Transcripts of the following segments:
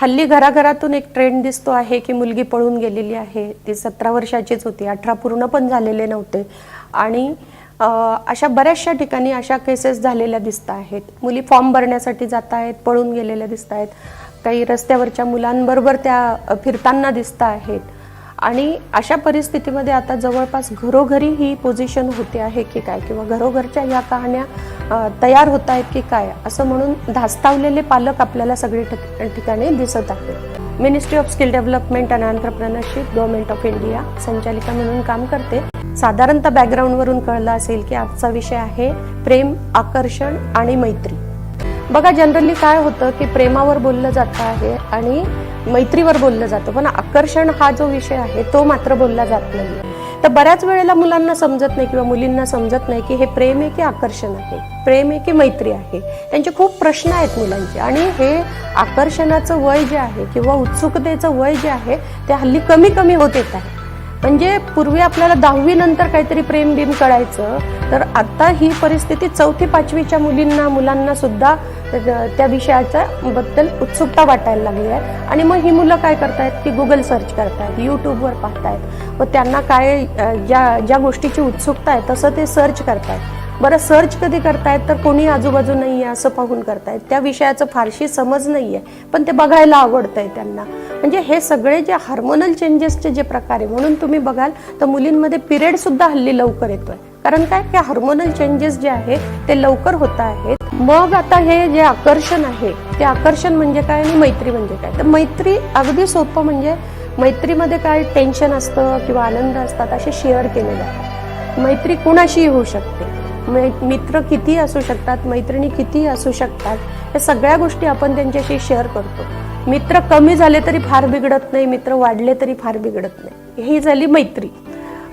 हल्ली घराघरातून एक ट्रेंड दिसतो आहे की मुलगी पळून गेलेली आहे. ती सतरा वर्षाचीच होती अठरा पूर्ण पण झालेले नव्हते. आणि अशा बऱ्याचशा ठिकाणी अशा केसेस झालेल्या दिसत आहेत. मुली फॉर्म भरण्यासाठी जात आहेत पळून गेलेल्या दिसत आहेत. काही रस्त्यावरच्या मुलांबरोबर त्या फिरताना दिसत आहेत. आणि अशा परिस्थितीमध्ये आता जवळपास घरोघरी ही पोझिशन होते आहे की काय? किंवा घरोघरच्या या कहाण्या तयार होत आहेत की काय? असं म्हणून धास्तावलेले पालक आपल्याला सगळे ठिकाणी दिसत आहेत. Ministry of skill development and entrepreneurship government of India संचालिका म्हणून काम करते. साधारणतः बॅकग्राऊंडवरून कळलं असेल की आजचा विषय आहे प्रेम आकर्षण आणि मैत्री. बघा जनरली काय होतं की प्रेमावर बोललं जात आहे आणि मैत्रीवर बोललं जातं. पण आकर्षण हा जो विषय आहे तो मात्र बोलला जात नाही तर बऱ्याच वेळेला मुलांना समजत नाही किंवा मुलींना समजत नाही की हे प्रेम आहे की आकर्षण आहे? प्रेम आहे की मैत्री आहे? त्यांचे खूप प्रश्न आहेत मुलांचे. आणि हे आकर्षणाचं वय जे आहे किंवा उत्सुकतेचं वय जे आहे ते हल्ली कमी कमी होत येत आहे. म्हणजे पूर्वी आपल्याला दहावी नंतर काहीतरी प्रेम बिम कळायचं तर आता ही परिस्थिती चौथी पाचवीच्या मुलींना मुलांना सुद्धा त्या विषयाच्या बद्दल उत्सुकता वाटायला लागली आहे. आणि मग ही मुलं काय करतायत? की गुगल सर्च करतायत यूट्यूबवर पाहतायत. व त्यांना काय ज्या ज्या गोष्टीची उत्सुकता आहे तसं ते सर्च करतायत. बरं सर्च कधी करतायत? तर कोणी आजूबाजू नाही आहे असं पाहून करतायत. त्या विषयाचं फारशी समज नाही आहे पण ते बघायला आवडतंय त्यांना. म्हणजे हे सगळे जे हार्मोनल चेंजेसचे जे प्रकार आहे म्हणून तुम्ही बघाल तर मुलींमध्ये पिरियडसुद्धा हल्ली लवकर येतोय. कारण काय? की हार्मोनल चेंजेस जे आहे ते लवकर होत आहेत. मग आता हे जे आकर्षण आहे ते आकर्षण म्हणजे काय आणि मैत्री म्हणजे काय? तर मैत्री अगदी सोपं म्हणजे मैत्रीमध्ये काय टेन्शन असतं किंवा आनंद असतात असे शेअर केले जातात. मैत्री कुणाशीही होऊ शकते. मित्र किती असू शकतात मैत्रिणी किती असू शकतात या सगळ्या गोष्टी आपण त्यांच्याशी शेअर करतो. मित्र कमी झाले तरी फार बिघडत नाही मित्र वाढले तरी फार बिघडत नाही. ही झाली मैत्री.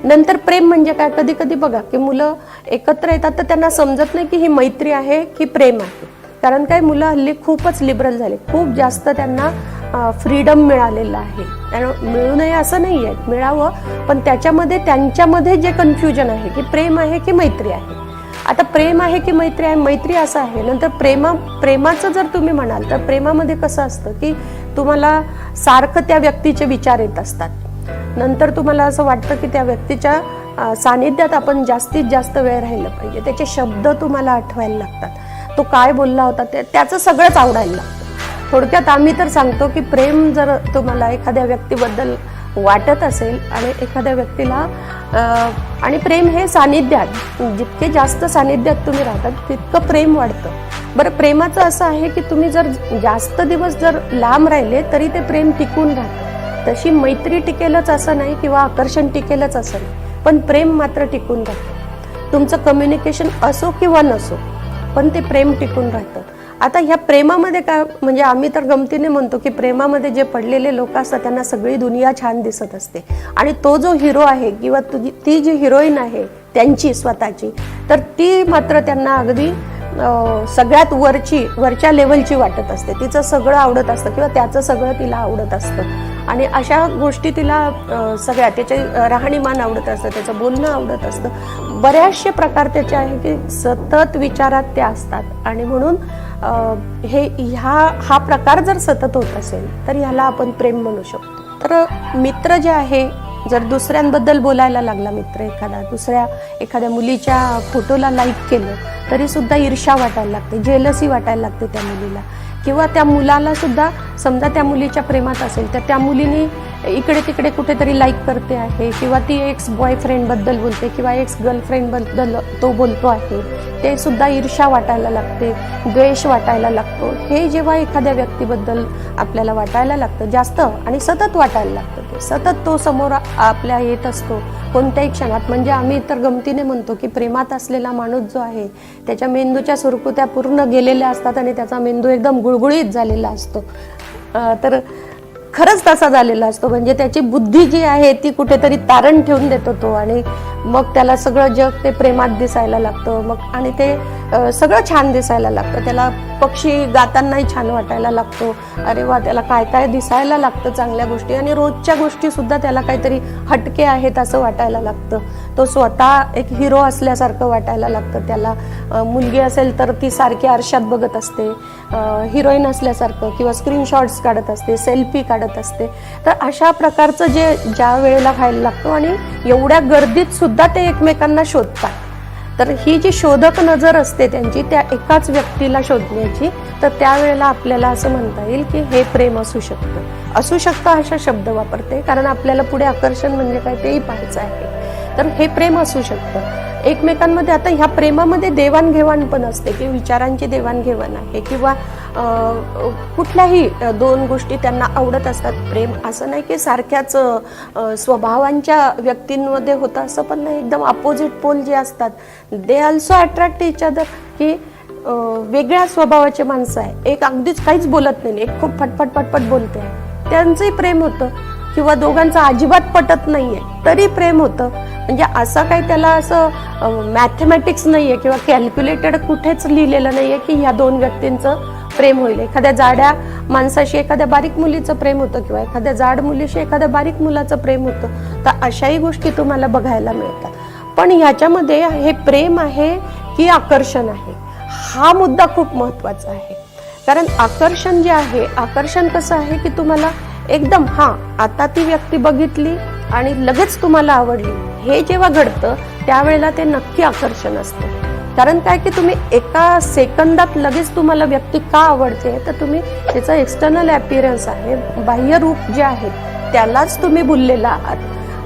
नंतर प्रेम म्हणजे काय? कधी कधी बघा की मुलं एकत्र येतात तर त्यांना समजत नाही की ही मैत्री आहे की प्रेम आहे. कारण काय? मुलं हल्ली खूपच लिबरल झाले. खूप जास्त त्यांना फ्रीडम मिळालेलं आहे. त्यांना मिळू नये असं नाही आहे मिळावं पण त्याच्यामध्ये त्यांच्यामध्ये जे कन्फ्युजन आहे की प्रेम आहे की मैत्री आहे. आता प्रेम आहे की मैत्री आहे? मैत्री असं आहे. नंतर प्रेमा प्रेमाचं जर तुम्ही म्हणाल तर प्रेमामध्ये कसं असतं की तुम्हाला सारखं त्या व्यक्तीचे विचार येत असतात. नंतर तुम्हाला असं वाटतं की त्या व्यक्तीच्या सानिध्यात आपण जास्तीत जास्त वेळ राहिलं पाहिजे. त्याचे शब्द तुम्हाला आठवायला लागतात. तो काय बोलला होता ते त्याचं सगळंच आवडायला लागतं. थोडक्यात आम्ही तर सांगतो की प्रेम जर तुम्हाला एखाद्या व्यक्तीबद्दल वाटत असेल आणि एखाद्या व्यक्तीला आणि प्रेम हे सानिध्यात जितके जास्त सानिध्यात तुम्ही राहतात तितकं प्रेम वाढतं. बरं प्रेमाचं असं आहे की तुम्ही जर जास्त दिवस जर लांब राहिले तरी ते प्रेम टिकून राहतं. तशी मैत्री टिकेलच असं नाही किंवा आकर्षण टिकेलच असं नाही. पण प्रेम मात्र टिकून राहतं. तुमचं कम्युनिकेशन असो किंवा नसो पण ते प्रेम टिकून राहतं. आता ह्या प्रेमामध्ये काय म्हणजे आम्ही तर गमतीने म्हणतो की प्रेमामध्ये जे पडलेले लोक असतात त्यांना सगळी दुनिया छान दिसत असते. आणि तो जो हिरो आहे किंवा तुझी ती जी हिरोईन आहे त्यांची स्वतःची तर ती मात्र त्यांना अगदी सगळ्यात वरची वरच्या लेवलची वाटत असते. तिचं सगळं आवडत असतं किंवा त्याचं सगळं तिला आवडत असतं. आणि अशा गोष्टी तिला सगळ्या त्याचे राहणीमान आवडत असतं त्याचं बोलणं आवडत असतं. बऱ्याचशे प्रकार त्याचे आहे की सतत विचारात ते असतात. आणि म्हणून हे ह्या हा प्रकार जर सतत होत असेल तर ह्याला आपण प्रेम म्हणू शकतो. तर मित्र जे आहे जर दुसऱ्यांबद्दल बोलायला लागला मित्र एखादा दुसऱ्या एखाद्या मुलीच्या फोटोला लाईक केलं तरी सुद्धा ईर्ष्या वाटायला लागते जेलसी वाटायला लागते त्या मुलीला. किंवा त्या मुलाला सुद्धा समजा त्या मुलीच्या प्रेमात असेल तर त्या मुलीने इकडे तिकडे कुठेतरी लाईक करते आहे किंवा ती एक्स बॉयफ्रेंडबद्दल बोलते किंवा एक्स गर्लफ्रेंडबद्दल तो बोलतो आहे ते सुद्धा ईर्ष्या वाटायला लागते द्वेष वाटायला लागतो. हे जेव्हा एखाद्या व्यक्तीबद्दल आपल्याला वाटायला लागतं जास्त आणि सतत वाटायला लागतं. सतत तो समोर आपल्या येत असतो. कोणत्याही क्षणात. म्हणजे आम्ही तर गमतीने म्हणतो की प्रेमात असलेला माणूस जो आहे त्याच्या मेंदूच्या सुरकुत्या पूर्ण गेलेल्या असतात आणि त्याचा मेंदू एकदम गुळगुळीत झालेला असतो. तर खरंच तसा झालेला असतो. म्हणजे त्याची बुद्धी जी आहे ती कुठेतरी तारण ठेवून देतो तो. आणि मग त्याला सगळं जग ते प्रेमात दिसायला लागतं. मग आणि ते सगळं छान दिसायला लागतं. त्याला पक्षी गातानाही छान वाटायला लागतो. अरे वा त्याला काय काय दिसायला लागतं चांगल्या गोष्टी. आणि रोजच्या गोष्टीसुद्धा त्याला काहीतरी हटके आहेत असं वाटायला लागतं. तो स्वतः एक हिरो असल्यासारखं वाटायला लागतं त्याला. मुलगी असेल तर ती सारखी आरशात बघत असते. हिरोईन असल्यासारखं किंवा स्क्रीनशॉट्स काढत असते सेल्फी काढत असते. तर अशा प्रकारचं जे ज्या वेळेला व्हायला लागतो आणि एवढ्या गर्दीत सुद्धा ते एकमेकांना शोधतात. तर ही जी शोधक नजर असते त्यांची त्या एकाच व्यक्तीला शोधण्याची तर त्यावेळेला आपल्याला असं म्हणता येईल की हे प्रेम असू शकतं. असू शकतं अशा शब्द वापरते कारण आपल्याला पुढे आकर्षण म्हणजे काय तेही पाहायचं आहे. तर हे प्रेम असू शकतं. एकमेकांमध्ये आता ह्या प्रेमामध्ये देवाणघेवाण पण असते की विचारांची देवाणघेवाण आहे किंवा कुठल्याही दोन गोष्टी त्यांना आवडत असतात प्रेम असं नाही की सारख्याच स्वभावांच्या व्यक्तींमध्ये होतं असं पण नाही. एकदम अपोजिट पोल जे असतात they also attract each other की वेगळ्या स्वभावाचे माणसं आहे. एक अगदीच काहीच बोलत नाही एक खूप फटफट फटफट बोलते. आहे त्यांचंही प्रेम होतं किंवा दोघांचं अजिबात पटत नाही आहे तरी प्रेम होतं. म्हणजे असं काही त्याला असं मॅथमॅटिक्स नाहीये किंवा कॅल्क्युलेटेड कुठेच लिहिलेलं नाहीये की ह्या दोन व्यक्तींचं प्रेम होईल. एखाद्या जाड्या माणसाशी एखाद्या बारीक मुलीचं प्रेम होतं किंवा एखाद्या जाड मुलीशी एखाद्या बारीक मुलाचं प्रेम होतं तर अशाही गोष्टी तुम्हाला बघायला मिळतात. पण ह्याच्यामध्ये हे प्रेम आहे की आकर्षण आहे? हा मुद्दा खूप महत्त्वाचा आहे. कारण आकर्षण जे आहे आकर्षण कसं आहे की तुम्हाला एकदम हा आता ती व्यक्ती बघितली आणि लगेच तुम्हाला आवडली. हे जेव्हा घडतं त्यावेळेला ते नक्की आकर्षण असतं. कारण काय की तुम्ही एका सेकंदात लगेच तुम्हाला व्यक्ती का आवडते तर तुम्ही त्याचं एक्सटर्नल अपिअरन्स आहे बाह्य रूप जे आहे त्यालाच तुम्ही भुललेला आहात.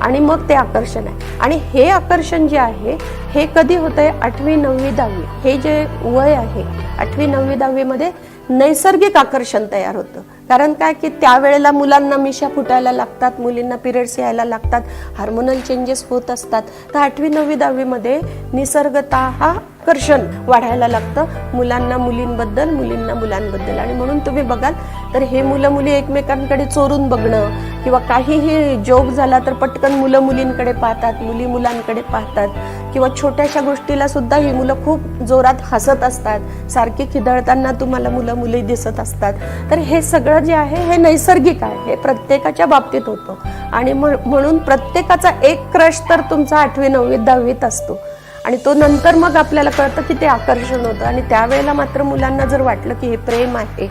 आणि मग ते आकर्षण आहे. आणि हे आकर्षण जे आहे हे कधी होतंय? आठवी नववी दहावी. हे जे वय आहे आठवी नववी दहावीमध्ये नैसर्गिक आकर्षण तयार होतं. कारण काय की त्यावेळेला मुलांना मिशा फुटायला लागतात मुलींना पिरियड्स यायला लागतात हार्मोनल चेंजेस होत असतात. तर आठवी नववी दहावीमध्ये निसर्गता हा आकर्षण वाढायला लागतं. मुलांना मुलींबद्दल मुलींना मुलांबद्दल. आणि म्हणून तुम्ही बघाल तर हे मुलं मुली एकमेकांकडे चोरून बघणं किंवा काहीही जोग झाला तर पटकन मुलं मुलींकडे पाहतात मुली मुलांकडे पाहतात. किंवा छोट्याशा गोष्टीला सुद्धा ही मुलं खूप जोरात हसत असतात. सारखी खिदळताना तुम्हाला मुलं मुली दिसत असतात. तर हे सगळं जे आहे हे नैसर्गिक आहे. हे प्रत्येकाच्या बाबतीत होतं. आणि म्हणून प्रत्येकाचा एक क्रश तर तुमचा आठवी नववी दहावीत असतो. आणि तो नंतर मग आपल्याला कळतं की ते आकर्षण होतं. आणि त्यावेळेला मात्र मुलांना जर वाटलं की हे प्रेम आहे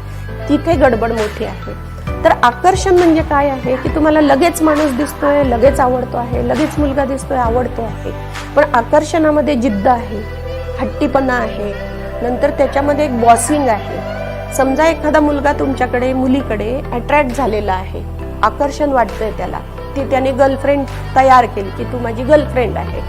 तिथे गडबड मोठी आहे. तर आकर्षण म्हणजे काय आहे? की तुम्हाला लगेच माणूस दिसतोय लगेच आवडतो आहे लगेच मुलगा दिसतोय आवडतो आहे. पण आकर्षणामध्ये जिद्द आहे हट्टीपणा आहे. नंतर त्याच्यामध्ये एक बॉसिंग आहे. समजा एखादा मुलगा तुमच्याकडे मुलीकडे अट्रॅक्ट झालेला आहे आकर्षण वाटतंय त्याला ती त्याने गर्लफ्रेंड तयार केली की तू माझी गर्लफ्रेंड आहे.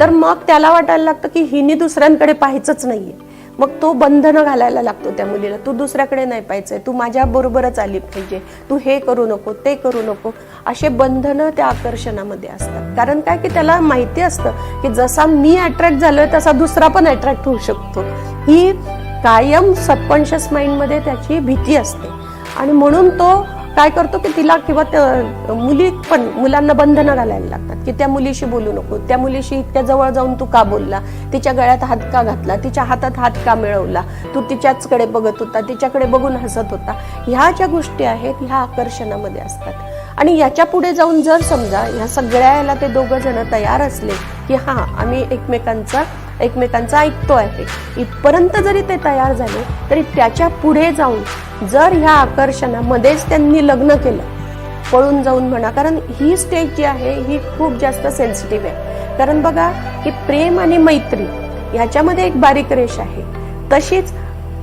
तर मग त्याला वाटायला लागतं की हिने दुसऱ्यांकडे पाहायचंच नाहीये. मग तो बंधनं घालायला लागतो त्या मुलीला. तू दुसऱ्याकडे नाही पाहिजे तू माझ्या बरोबरच आली पाहिजे. तू हे करू नको ते करू नको. असे बंधनं त्या आकर्षणामध्ये असतात. कारण काय की त्याला माहिती असतं की जसा मी अट्रॅक्ट झालोय तसा दुसरा पण अट्रॅक्ट होऊ शकतो. ही कायम सबकॉन्शियस माइंडमध्ये त्याची भीती असते. आणि म्हणून तो काय करतो की तिला किंवा त्या मुली पण मुलांना बंधनं घालायला लागतात की त्या मुलीशी बोलू नको त्या मुलीशी इतक्या जवळ जाऊन तू का बोलला? तिच्या गळ्यात हात का घातला? तिच्या हातात हात का मिळवला? तू तिच्याचकडे बघत होता तिच्याकडे बघून हसत होता. ह्या ज्या गोष्टी आहेत ह्या आकर्षणामध्ये असतात. आणि याच्यापुढे जाऊन जर समजा ह्या सगळ्याला ते दोघं जण तयार असले की हा आम्ही एकमेकांचा एकमेकांचा ऐकतो आहे इथपर्यंत जरी ते तयार झाले तरी त्याच्या पुढे जाऊन जर ह्या आकर्षणामध्येच त्यांनी लग्न केलं पळून जाऊन म्हणा कारण ही स्टेज जी आहे ही खूप जास्त सेन्सिटिव्ह आहे. कारण बघा की प्रेम आणि मैत्री ह्याच्यामध्ये एक बारीक रेष आहे. तशीच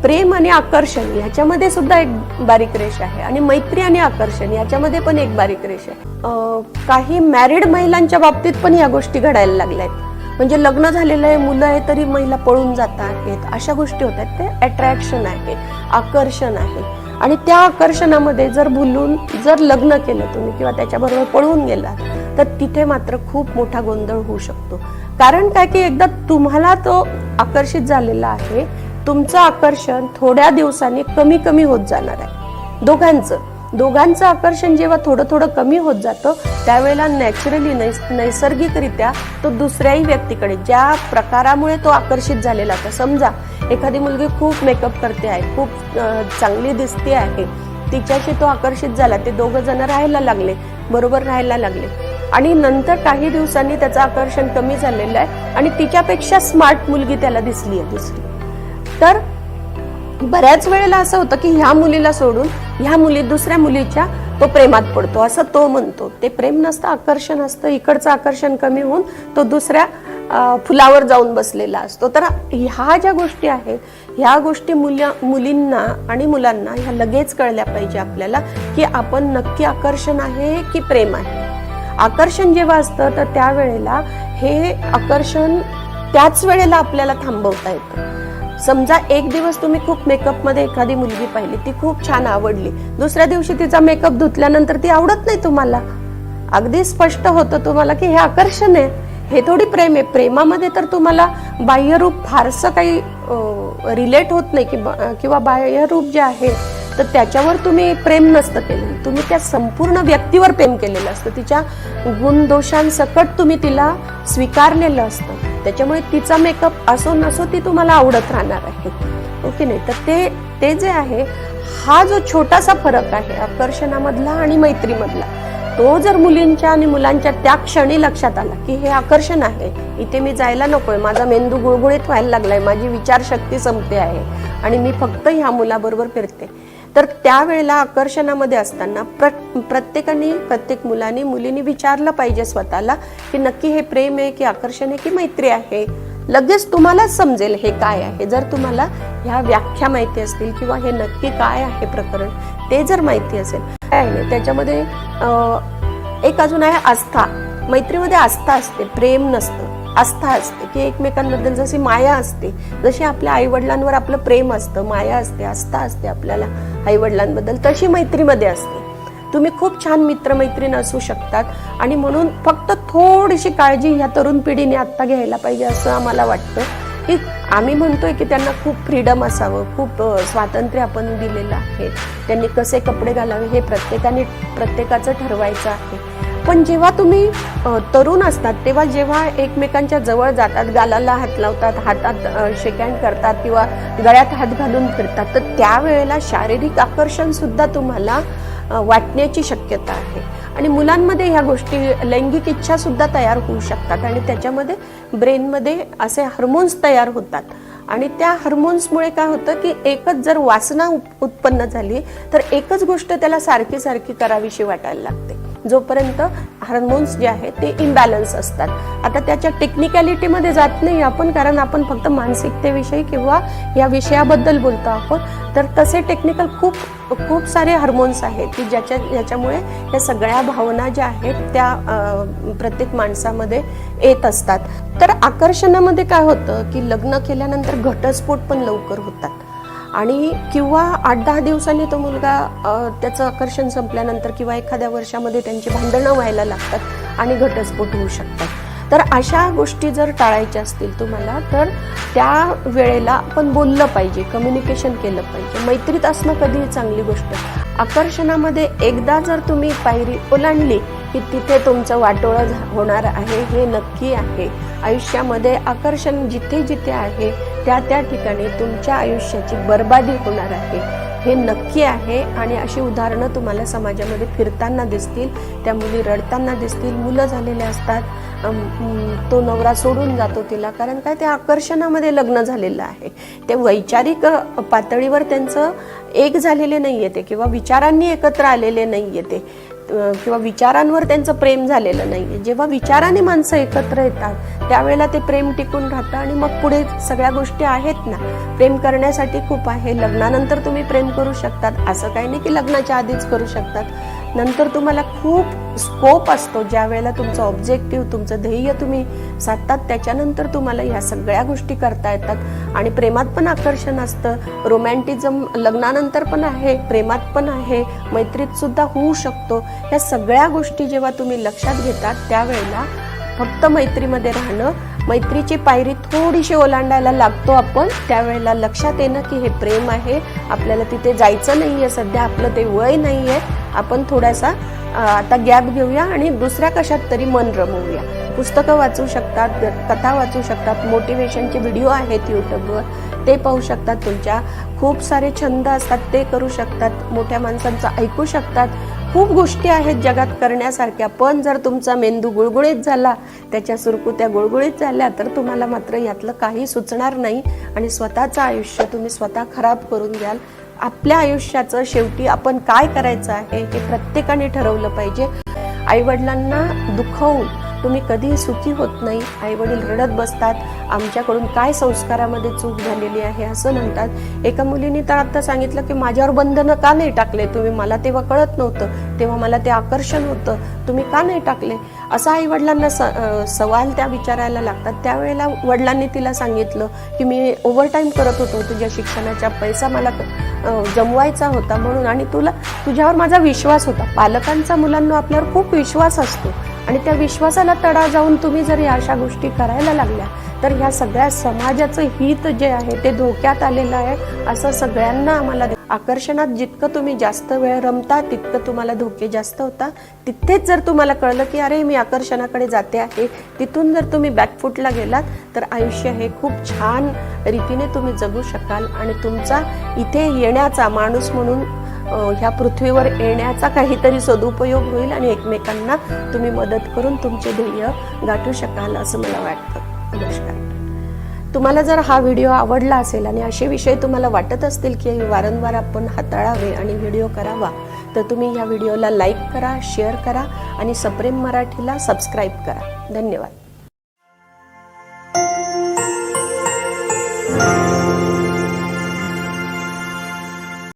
प्रेम आणि आकर्षण ह्याच्यामध्ये सुद्धा एक बारीक रेष आहे. आणि मैत्री आणि आकर्षण याच्यामध्ये पण एक बारीक रेष आहे. काही मॅरिड महिलांच्या बाबतीत पण या गोष्टी घडायला लागल्या आहेत. म्हणजे लग्न झालेलं आहे मुलं आहे तरी महिला पळून जात आहेत. अशा गोष्टी होत आहेत ते अट्रॅक्शन आहे आकर्षण आहे. आणि त्या आकर्षणामध्ये जर भुलून जर लग्न केलं तुम्ही किंवा त्याच्याबरोबर पळून गेलात तर तिथे मात्र खूप मोठा गोंधळ होऊ शकतो. कारण काय की एकदा तुम्हाला तो आकर्षित झालेला आहे. तुमचं आकर्षण थोड्या दिवसांनी कमी कमी होत जाणार आहे. दोघांचं. दोघांचं आकर्षण जेव्हा थोडं थोडं कमी होत जातं त्यावेळेला नॅचरली नैस नैसर्गिकरित्या तो दुसऱ्याही व्यक्तीकडे ज्या प्रकारामुळे तो आकर्षित झालेला होता समजा एखादी मुलगी खूप मेकअप करते आहे खूप चांगली दिसते आहे तिच्याशी तो आकर्षित झाला ते दोघं जण राहायला लागले बरोबर राहायला लागले. आणि नंतर काही दिवसांनी त्याचं आकर्षण कमी झालेलं आहे आणि तिच्यापेक्षा स्मार्ट मुलगी त्याला दिसली आहे दुसरी. तर बऱ्याच वेळेला असं होतं की ह्या मुलीला सोडून ह्या मुली दुसऱ्या मुलीच्या तो प्रेमात पडतो असं तो म्हणतो. ते प्रेम नसतं आकर्षण असतं. इकडचं आकर्षण कमी होऊन तो दुसऱ्या फुलावर जाऊन बसलेला असतो. तर ह्या ज्या गोष्टी आहेत ह्या गोष्टी मुल्या मुलींना आणि मुलांना ह्या लगेच कळल्या पाहिजे आपल्याला की आपण नक्की आकर्षण आहे की प्रेम आहे. आकर्षण जेव्हा असतं तर त्यावेळेला हे आकर्षण त्याच वेळेला आपल्याला थांबवता येतं. समजा एक दिवस तुम्ही खूप मेकअपमध्ये एखादी मुलगी पाहिली ती खूप छान आवडली. दुसऱ्या दिवशी तिचा मेकअप धुतल्यानंतर ती आवडत नाही तुम्हाला. अगदी स्पष्ट होतं तुम्हाला की हे आकर्षण आहे. हे थोडी प्रेम आहे. प्रेमामध्ये तर तुम्हाला बाह्यरूप फारसं काही रिलेट होत नाही की किंवा बाह्यरूप जे आहे तर त्याच्यावर तुम्ही प्रेम नसतं केलेलं. तुम्ही त्या संपूर्ण व्यक्तीवर प्रेम केलेलं असतं. तिच्या गुणदोषांसकट तुम्ही तिला स्वीकारलेलं असतं. त्याच्यामुळे तिचा मेकअप असो नसो ती तुम्हाला आवडत राहणार आहे. ओके नाही तर ते ते जे आहे हा जो छोटासा फरक आहे आकर्षणामधला आणि मैत्रीमधला तो जर मुलींच्या आणि मुलांच्या त्या क्षणी लक्षात आला की हे आकर्षण आहे इथे मी जायला नकोय माझा मेंदू गुळगुळीत व्हायला लागलाय माझी विचारशक्ती संपते आहे आणि मी फक्त ह्या मुलाबरोबर फिरते तर त्यावेळेला आकर्षणामध्ये असताना प्र प्रत्येकाने प्रत्येक मुलाने मुलीने विचारलं पाहिजे स्वतःला की नक्की हे प्रेम आहे की आकर्षण आहे की मैत्री आहे? लगेच तुम्हाला समजेल हे काय आहे. जर तुम्हाला ह्या व्याख्या माहिती असतील किंवा हे नक्की काय आहे प्रकरण ते जर माहिती असेल काय आहे? त्याच्यामध्ये एक अजून आहे आस्था. मैत्रीमध्ये आस्था असते प्रेम नसतं. आस्था असते की एकमेकांबद्दल जशी माया असते जशी आपल्या आई वडिलांवर आपलं प्रेम असतं माया असते आस्था असते आपल्याला आई वडिलांबद्दल तशी मैत्रीमध्ये असते. तुम्ही खूप छान मित्रमैत्रीण असू शकतात आणि म्हणून फक्त थोडीशी काळजी ह्या तरुण पिढीने आत्ता घ्यायला पाहिजे असं आम्हाला वाटतं. की आम्ही म्हणतोय की त्यांना खूप फ्रीडम असावं खूप स्वातंत्र्य आपण दिलेलं आहे. त्यांनी कसे कपडे घालावे हे प्रत्येकाने प्रत्येकाचं ठरवायचं आहे. पण जेव्हा तुम्ही तरुण असतात तेव्हा जेव्हा एकमेकांच्या जवळ जातात गालाला हात लावतात हातात शेकँड करतात किंवा गळ्यात हात घालून फिरतात तर त्यावेळेला शारीरिक आकर्षण सुद्धा तुम्हाला वाटण्याची शक्यता आहे. आणि मुलांमध्ये ह्या गोष्टी लैंगिक इच्छा सुद्धा तयार होऊ शकतात आणि त्याच्यामध्ये ब्रेनमध्ये असे हार्मोन्स तयार होतात. आणि त्या हार्मोन्समुळे काय होतं की एकच जर वासना उत्पन्न झाली तर एकच गोष्ट त्याला सारखी सारखी करावीशी वाटायला लागते. जोपर्यंत हार्मोन्स जे आहेत ते इम्बॅलन्स असतात. आता त्याच्या टेक्निकॅलिटीमध्ये जात नाही आपण कारण आपण फक्त मानसिकतेविषयी किंवा या विषयाबद्दल बोलतो आहोत. तर तसे टेक्निकल खूप खूप सारे हार्मोन्स आहेत की ज्याच्या ज्याच्यामुळे या सगळ्या भावना ज्या आहेत त्या प्रत्येक माणसामध्ये येत असतात. तर आकर्षणामध्ये काय होतं की लग्न केल्यानंतर घटस्फोट पण लवकर होतात. आणि किंवा आठ दहा दिवसांनी तो मुलगा त्याचं आकर्षण संपल्यानंतर किंवा एखाद्या वर्षामध्ये त्यांची भांडणं व्हायला लागतात आणि घटस्फोट होऊ शकतात. तर अशा गोष्टी जर टाळायच्या असतील तुम्हाला तर त्या वेळेला आपण बोललं पाहिजे कम्युनिकेशन केलं पाहिजे. मैत्रीत असणं कधीही चांगली गोष्ट. आकर्षणामध्ये एकदा जर तुम्ही पायरी ओलांडली की तिथे तुमचं वाटोळं झा- होणार आहे हे नक्की आहे. आयुष्यामध्ये आकर्षण जिथे जिथे आहे त्या त्या ठिकाणी तुमच्या आयुष्याची बर्बादी होणार आहे. हे नक्की आहे आणि अशी उदाहरणं तुम्हाला समाजामध्ये फिरताना दिसतील. त्या मुली रडताना दिसतील मुलं झालेले असतात. तो नवरा सोडून जातो तिला कारण काय? ते आकर्षणामध्ये लग्न झालेलं आहे. ते वैचारिक पातळीवर त्यांचं एक झालेले नाही येते किंवा विचारांनी एकत्र आलेले नाही येते किंवा विचारांवर त्यांचं प्रेम झालेलं नाहीये. जेव्हा विचाराने माणसं एकत्र येतात त्यावेळेला ते प्रेम टिकून राहतं आणि मग पुढे सगळ्या गोष्टी आहेत ना. प्रेम करण्यासाठी खूप आहे. लग्नानंतर तुम्ही प्रेम करू शकतात. असं काही नाही की लग्नाच्या आधीच करू शकतात. नंतर तुम्हाला खूप स्कोप असतो ज्या वेळेला तुमचं ऑब्जेक्टिव्ह तुमचं ध्येय तुम्ही साधतात त्याच्यानंतर तुम्हाला ह्या सगळ्या गोष्टी करता येतात. आणि प्रेमात पण आकर्षण असतं. रोमॅन्टिझम लग्नानंतर पण आहे प्रेमात पण आहे मैत्रीत सुद्धा होऊ शकतो. ह्या सगळ्या गोष्टी जेव्हा तुम्ही लक्षात घेतात त्यावेळेला फक्त मैत्रीमध्ये राहणं मैत्रीची पायरी थोडीशी ओलांडायला लागतो आपण त्यावेळेला लक्षात येणं की हे प्रेम आहे आपल्याला तिथे जायचं नाही आहे सध्या आपलं ते वय नाही आहे आपण थोडासा आता गॅप घेऊया आणि दुसऱ्या कशात तरी मन रमवूया. पुस्तकं वाचू शकतात कथा वाचू शकतात मोटिवेशनचे व्हिडिओ आहेत यूट्यूबवर ते पाहू शकतात तुमच्या. खूप सारे छंद असतात ते करू शकतात मोठ्या माणसांचं ऐकू शकतात. खूप गोष्टी आहेत जगात करण्यासारख्या पण जर तुमचा मेंदू गुळगुळीत झाला त्याच्या सुरकुत्या गुळगुळीत झाल्या तर तुम्हाला मात्र यातलं काही सुचणार नाही आणि स्वतःचं आयुष्य तुम्ही स्वतः खराब करून द्याल. आपल्या आयुष्याचं शेवटी आपण काय करायचं आहे हे प्रत्येकाने ठरवलं पाहिजे. आईवडिलांना दुखवून तुम्ही कधीही सुखी होत नाही. आईवडील रडत बसतात. आमच्याकडून काय संस्कारामध्ये चूक झालेली आहे असं म्हणतात. एका मुलीने तर आता सांगितलं की माझ्यावर बंधनं का नाही टाकले तुम्ही? मला तेव्हा कळत नव्हतं. तेव्हा मला ते आकर्षण होतं. तुम्ही का नाही टाकले? असं आई वडिलांना सवाल त्या विचारायला लागतात. त्यावेळेला वडिलांनी तिला सांगितलं की मी ओव्हरटाईम करत होतो. तुझ्या शिक्षणाचा पैसा मला जमवायचा होता म्हणून आणि तुला तुझ्यावर माझा विश्वास होता. पालकांचा मुलांना आपल्यावर खूप विश्वास असतो. आणि त्या विश्वासाला तडा जाऊन तुम्ही जर या अशा गोष्टी करायला लागल्या तर ह्या सगळ्या समाजाचं हित जे आहे ते धोक्यात आलेलं आहे असं सगळ्यांना आम्हाला आकर्षणात जितकं तुम्ही जास्त वेळ रमता तितकं तुम्हाला धोके जास्त होता. तिथेच जर तुम्हाला कळलं की अरे मी आकर्षणाकडे जाते आहे तिथून जर तुम्ही बॅकफुटला गेलात तर आयुष्य हे खूप छान रीतीने तुम्ही जगू शकाल आणि तुमचा इथे येण्याचा माणूस म्हणून ह्या पृथ्वीवर येण्याचा काहीतरी सदुपयोग होईल आणि एकमेकांना तुम्ही मदत करून तुमचे ध्येय गाठू शकाल असं मला वाटतं. नमस्कार. तुम्हाला जर हा व्हिडिओ आवडला असेल आणि असे विषय तुम्हाला वाटत असतील की वारंवार आपण हाताळावे आणि व्हिडिओ करावा तर तुम्ही या व्हिडिओला लाईक करा शेअर करा आणि सप्रेम मराठीला सबस्क्राईब करा. धन्यवाद.